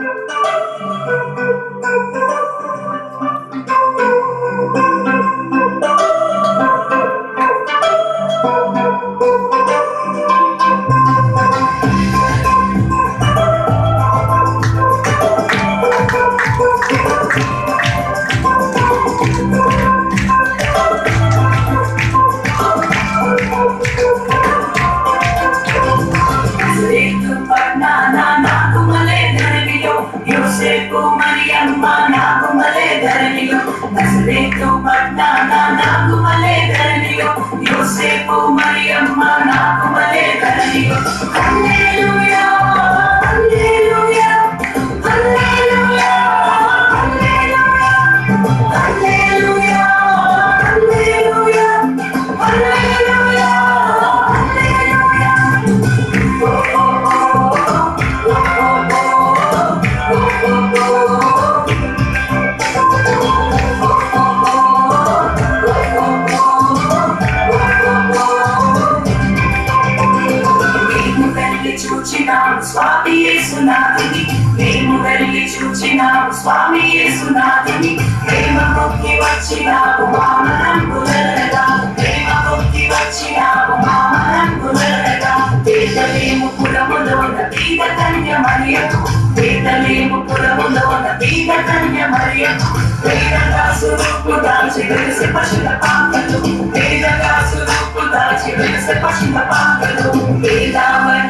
Música నీతో పడ్డాన నాకు మలే ధరణియో యోసేపు మరియమ్మ నాకు మలే ధరణియో వచ్చినావు స్వామి యేసునాథుని. ప్రేమ పొక్కి వచ్చినావు మామనం వెలగా ప్రేమ పొక్కి వచ్చినావు మామనం వెలగా పేదలేము కులములోన పీద కన్య మరియకు పేదలేము కులములోన పీద కన్య మరియకు పేదగా సురూపు దాల్చి తెలిసి పశుల పాకలు. పేదగా సురూపు దాల్చి తెలిసి పశుల పాత్రలు పేదామణి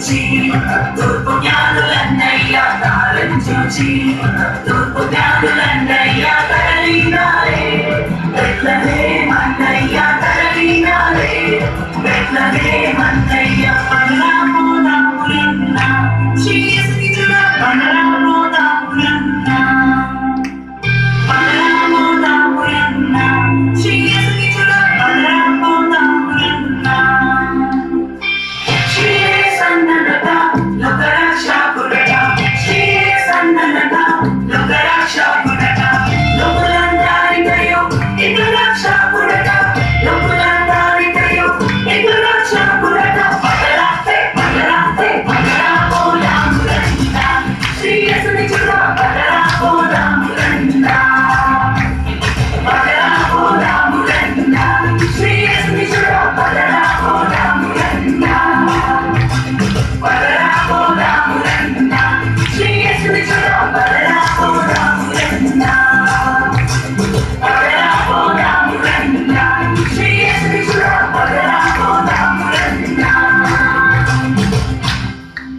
చూచి తూర్పు జ్ఞానులన్నయ్య తారని చూచి తూర్పు